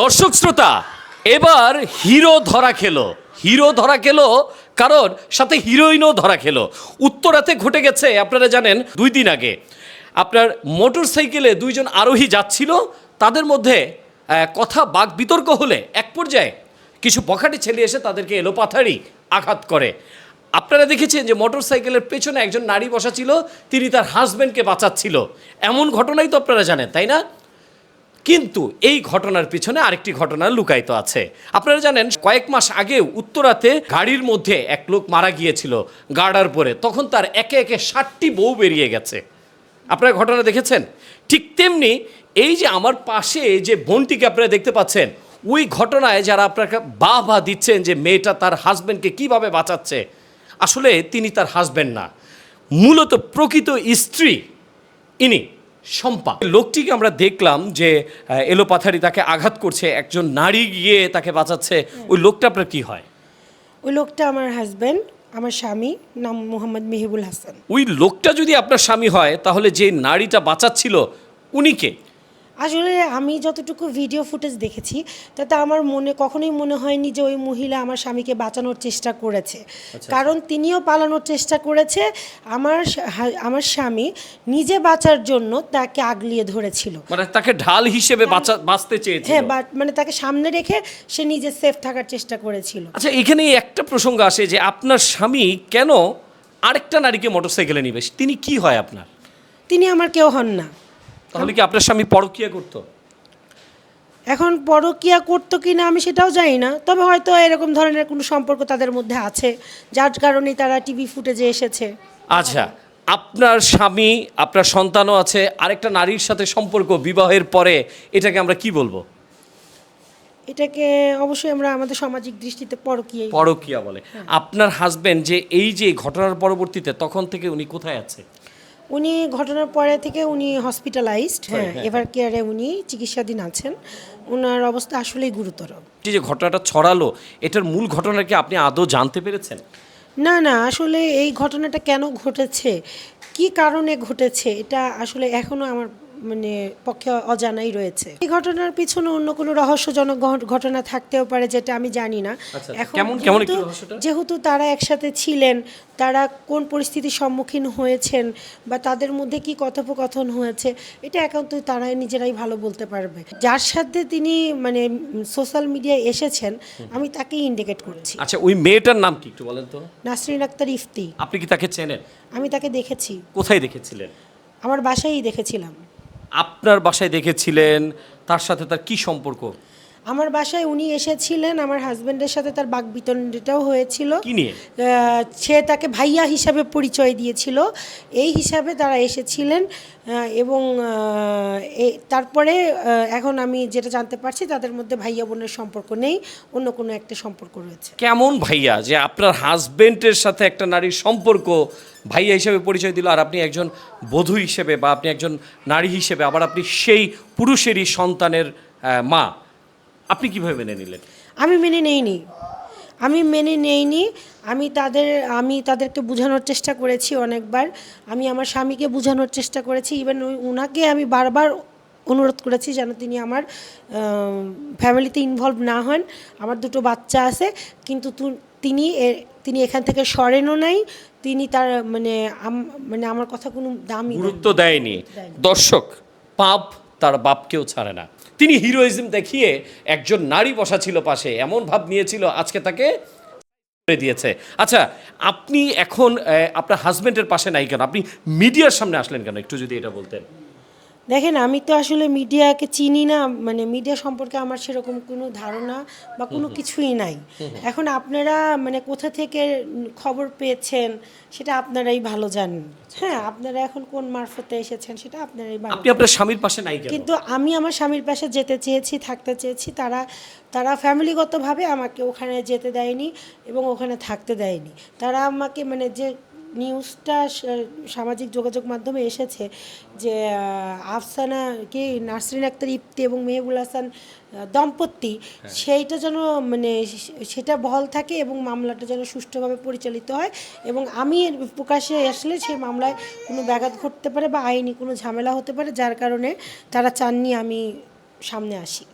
দর্শক শ্রোতা, এবার হিরো ধরা খেলো। হিরো ধরা খেলো কারণ সাথে হিরোইনও ধরা খেলো। উত্তরাতে ঘটে গেছে, আপনারা জানেন, দুই দিন আগে। আপনার মোটর সাইকেলে দুইজন আরোহী যাচ্ছিল, তাদের মধ্যে কথা বাক বিতর্ক হলে এক পর্যায়ে কিছু বখাটে ছেলে এসে তাদেরকে এলোপাথারি আঘাত করে। আপনারা দেখেছেন যে মোটর সাইকেলের পেছনে একজন নারী বসা ছিল, তিনি তার হাজব্যান্ডকে বাঁচাচ্ছিল। এমন ঘটনাই তো আপনারা জানেন, তাই না? কিন্তু এই ঘটনার পিছনে আরেকটি ঘটনা লুকায়িত আছে। আপনারা জানেন, কয়েক মাস আগেও উত্তরাতে গাড়ির মধ্যে এক লোক মারা গিয়েছিল গার্ডার পরে। তখন তার একে একে ষাটটি বউ বেরিয়ে গেছে। আপনারা ঘটনা দেখেছেন? ঠিক তেমনি এই যে আমার পাশে যে বোনটিকে আপনারা দেখতে পাচ্ছেন, ওই ঘটনায় যারা আপনাকে বাহ বা দিচ্ছেন যে মেয়েটা তার হাজব্যান্ডকে কীভাবে বাঁচাচ্ছে, আসলে তিনি তার হাজব্যান্ড না। মূলত প্রকৃত স্ত্রী, ইনি শম্পা। লোকটিকে আমরা দেখলাম যে এলোপাথারি তাকে আঘাত করছে একজন নারী গিয়ে তাকে বাঁচাচ্ছে। ওই লোকটা আপনার কি হয়? ওই লোকটা আমার হাজব্যান্ড আমার স্বামী নাম মোহাম্মদ মেহিবুল হাসান। ওই লোকটা যদি আপনার স্বামী হয় তাহলে যে নারীটা বাঁচাচ্ছিল উনি কে? আসলে আমি যতটুকু ভিডিও ফুটেজ দেখেছি তাতে আমার মনে কখনোই মনে হয়নি যে ওই মহিলা আমার স্বামীকে বাঁচানোর চেষ্টা করেছে। কারণ তিনিও পালানোর চেষ্টা করেছে আমার আমার স্বামী নিজে বাঁচার জন্য তাকে আগলিয়ে ধরেছিল। মানে তাকে ঢাল হিসেবে বাঁচা বাঁচতে চেয়েছিল। হ্যাঁ মানে তাকে সামনে রেখে সে নিজে সেফ থাকার চেষ্টা করেছিল। আচ্ছা এখানে একটা প্রসঙ্গ আসে যে আপনার স্বামী কেন আরেকটা নারীকে মোটরসাইকেলে নিবে তিনি কি হয় আপনার? তিনি আমার কেউ হন না। তাহলে কি আপনার স্বামী পরকিয়া করতো? এখন পরকিয়া করতো কি না আমি সেটাও জানি না তবে হয়তো এরকম ধরনের কোনো সম্পর্ক তাদের মধ্যে আছে যার কারণেই তারা টিভি ফুটেজে এসেছে। আচ্ছা আপনার স্বামী আপনার সন্তানও আছে আরেকটা নারীর সাথে সম্পর্ক বিবাহের পরে এটাকে আমরা কি বলব? এটাকে অবশ্যই আমরা আমাদের সামাজিক দৃষ্টিতে পরকীয়াই পরকিয়া বলে। আপনার হাজবেন্ড যে এই যে ঘটনার পরবর্তীতে তখন থেকে উনি কোথায় আছে? উনি ঘটনার পরে থেকে উনি হসপিটালাইজড হ্যাঁ এভার কেয়ারে উনি চিকিৎসাধীন আছেন। ওনার অবস্থা আসলেই গুরুতর। যে ঘটনাটা ছড়ালো এটার মূল ঘটনা কি আপনি আদৌ জানতে পেরেছেন? না না আসলে এই ঘটনাটা কেন ঘটেছে? কি কারণে ঘটেছে? এটা আসলে এখনও আমার মানে পক্ষে অজানাই রয়েছে। এই ঘটনার পিছনে অন্য কোনো রহস্যজনক ঘটনা থাকতেও পারে যেটা আমি জানি না। আচ্ছা, যেহেতু- যেহেতু তারা একসাথে ছিলেন তারা কোন পরিস্থিতির সম্মুখীন হয়েছেন বা তাদের মধ্যে কি কথোপকথন হয়েছে এটা একান্ত তারাই নিজেরাই ভালো বলতে পারবে। যার সাথে তিনি মানে সোশ্যাল মিডিয়ায় এসেছেন আমি তাকেই ইন্ডিকেট করছি। আচ্ছা ওই মেয়েটার নাম কি একটু বলেন তো? নাসরিন আক্তার ইফতি। আপনি কি তাকে চেনেন? আমি তাকে দেখেছি। কোথায় দেখেছিলেন? আমার বাসায়ই দেখেছিলাম। আপনার বাসায় দেখেছিলেন তার সাথে তার কি সম্পর্ক? আমার বাসায় উনি এসেছিলেন আমার হাজবেন্ডের সাথে তার বাক বিতণ্ডটাও হয়েছিল সে তাকে ভাইয়া হিসাবে পরিচয় দিয়েছিল। এই হিসাবে তারা এসেছিলেন এবং তারপরে এখন আমি যেটা জানতে পারছি তাদের মধ্যে ভাইয়া বোনের সম্পর্ক নেই অন্য কোনো একটা সম্পর্ক রয়েছে। কেমন ভাইয়া যে আপনার হাজবেন্ডের সাথে একটা নারীর সম্পর্ক ভাইয়া হিসেবে পরিচয় দিল আর আপনি একজন বধূ হিসেবে বা আপনি একজন নারী হিসেবে আবার আপনি সেই পুরুষেরই সন্তানের মা? আপনি কীভাবে মেনে নিলেন? আমি মেনে নেইনি। আমি মেনে নেইনি। আমি তাদের আমি তাদেরকে বোঝানোর চেষ্টা করেছি অনেকবার। আমি আমার স্বামীকে বোঝানোর চেষ্টা করেছি। ইভেন ওই উনাকে আমি বারবার অনুরোধ করেছি যেন তিনি আমার ফ্যামিলিতে ইনভলভ না হন। আমার দুটো বাচ্চা আছে কিন্তু তিনি তিনি এখান থেকে সরেনও নাই। তিনি তার মানে মানে আমার কথা কোনো দামই গুরুত্ব দেয়নি। দর্শক পাপ তার বাপকেও ছাড়ে না। তিনি হিরোইজম দেখিয়ে একজন নারী বসা ছিল পাশে, এমন ভাব নিয়েছিল আজকে তাকে করে দিয়েছে। আচ্ছা আপনি এখন আপনার হাজবেন্ডের পাশে নাই কেন? আপনি মিডিয়ার সামনে আসলেন কেন? একটু যদি এটা বলতেন। দেখেন আমি তো আসলে মিডিয়াকে চিনি না মানে মিডিয়া সম্পর্কে আমার সেরকম কোনো ধারণা বা কোনো কিছুই নাই। এখন আপনারা মানে কোথা থেকে খবর পেয়েছেন সেটা আপনারাই ভালো জানেন। হ্যাঁ আপনারা এখন কোন মারফতে এসেছেন সেটা আপনারাই ভালো আপনি আপনার স্বামীর পাশে নাই কিন্তু আমি আমার স্বামীর পাশে যেতে চেয়েছি থাকতে চেয়েছি তারা তারা ফ্যামিলিগতভাবে আমাকে ওখানে যেতে দেয়নি এবং ওখানে থাকতে দেয়নি। তারা আমাকে মানে যে নিউজটা সামাজিক যোগাযোগ মাধ্যমে এসেছে যে আফসানা কি নাসরিন আক্তার ইফতি এবং মেহবুল হাসান দম্পতি সেইটা যেন মানে সেটা বহাল থাকে এবং মামলাটা যেন সুষ্ঠুভাবে পরিচালিত হয় এবং আমি এর প্রকাশ্যে আসলে সেই মামলায় কোনো ব্যাঘাত ঘটতে পারে বা আইনি কোনো ঝামেলা হতে পারে যার কারণে তারা চাননি আমি সামনে আসি।